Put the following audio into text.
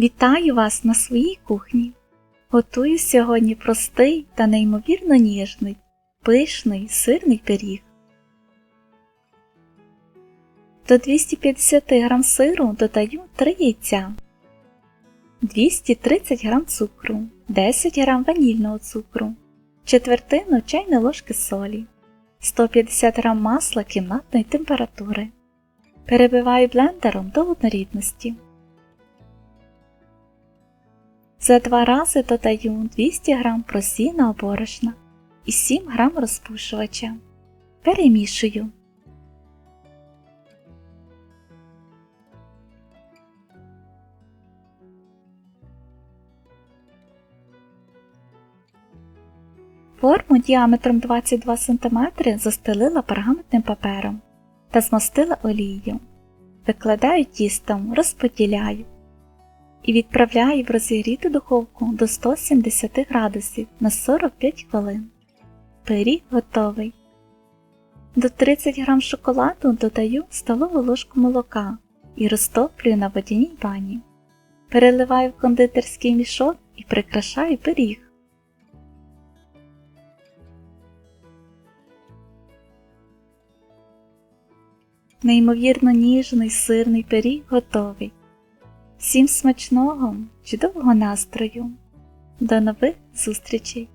Вітаю вас на своїй кухні. Готую сьогодні простий та неймовірно ніжний, пишний сирний пиріг. До 250 г сиру додаю 3 яйця, 230 г цукру, 10 г ванільного цукру, четвертину чайної ложки солі, 150 г масла кімнатної температури. Перебиваю блендером до однорідності. За два рази додаю 200 г просійного борошна і 7 г розпушувача. Перемішую. Форму діаметром 22 см застелила пергаментним папером та змастила олією. Викладаю тістом, розподіляю і відправляю в розігріту духовку до 170 градусів на 45 хвилин. Пиріг готовий. До 30 г шоколаду додаю столову ложку молока і розтоплюю на водяній бані. Переливаю в кондитерський мішок і прикрашаю пиріг. Неймовірно ніжний сирний пиріг готовий. Всім смачного, чудового настрою. До нових зустрічей!